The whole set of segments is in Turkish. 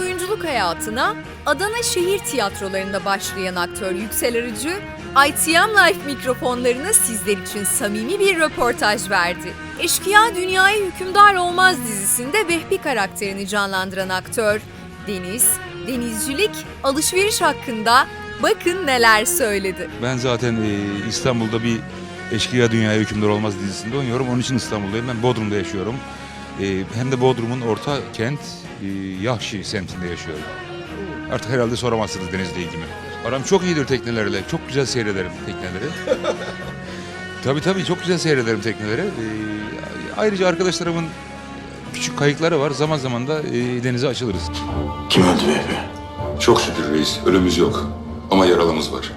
oyunculuk hayatına Adana şehir tiyatrolarında başlayan aktör Yüksel Arıcı, ITM Life mikrofonlarına sizler için samimi bir röportaj verdi. Eşkıya Dünyaya Hükümdar Olmaz dizisinde Vehbi karakterini canlandıran aktör Deniz, denizcilik, alışveriş hakkında bakın neler söyledi. Ben zaten e, İstanbul'da bir Eşkıya Dünyaya Hükümdar Olmaz dizisinde oynuyorum. Onun için İstanbul'dayım. Ben Bodrum'da yaşıyorum. E, hem de Bodrum'un orta kent Yahşi semtinde yaşıyorum. Artık herhalde soramazsınız denizle ilgimi. Aram çok iyidir teknelerle. Çok güzel seyrederim tekneleri. tabii tabii çok güzel seyrederim tekneleri. E, ayrıca arkadaşlarımın küçük kayıkları var. Zaman zaman da e, denize açılırız. Kim öldü Vehbi? Çok şükür reis, ölümümüz yok. Ama yaralımız var.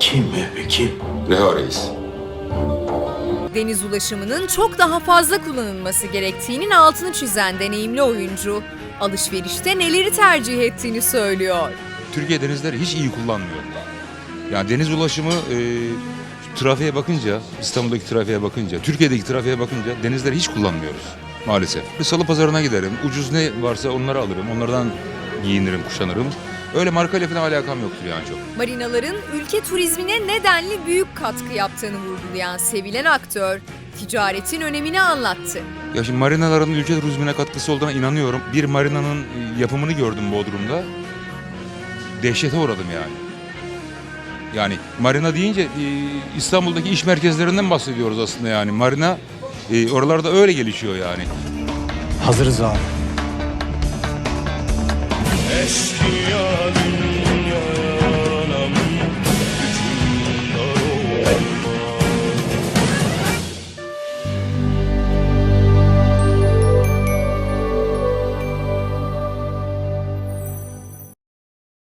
Kim Vehbi kim? Reha reis. Deniz ulaşımının çok daha fazla kullanılması gerektiğinin altını çizen deneyimli oyuncu, alışverişte neleri tercih ettiğini söylüyor. Türkiye denizleri hiç iyi kullanmıyor. Yani deniz ulaşımı e, trafiğe bakınca, İstanbul'daki trafiğe bakınca, Türkiye'deki trafiğe bakınca denizleri hiç kullanmıyoruz maalesef. Bir salı pazarına giderim, ucuz ne varsa onları alırım, onlardan giyinirim, kuşanırım. Öyle markayla falan alakam yoktur yani çok. Marinaların ülke turizmine nedenli büyük katkı yaptığını vurgulayan sevilen aktör, ticaretin önemini anlattı. Ya şimdi marinaların ülke turizmine katkısı olduğuna inanıyorum. Bir marinanın e, yapımını gördüm Bodrum'da. Dehşete uğradım yani. Yani marina deyince e, İstanbul'daki iş merkezlerinden bahsediyoruz aslında yani. Marina e, oralarda öyle gelişiyor yani. Hazırız abi. Eşkıya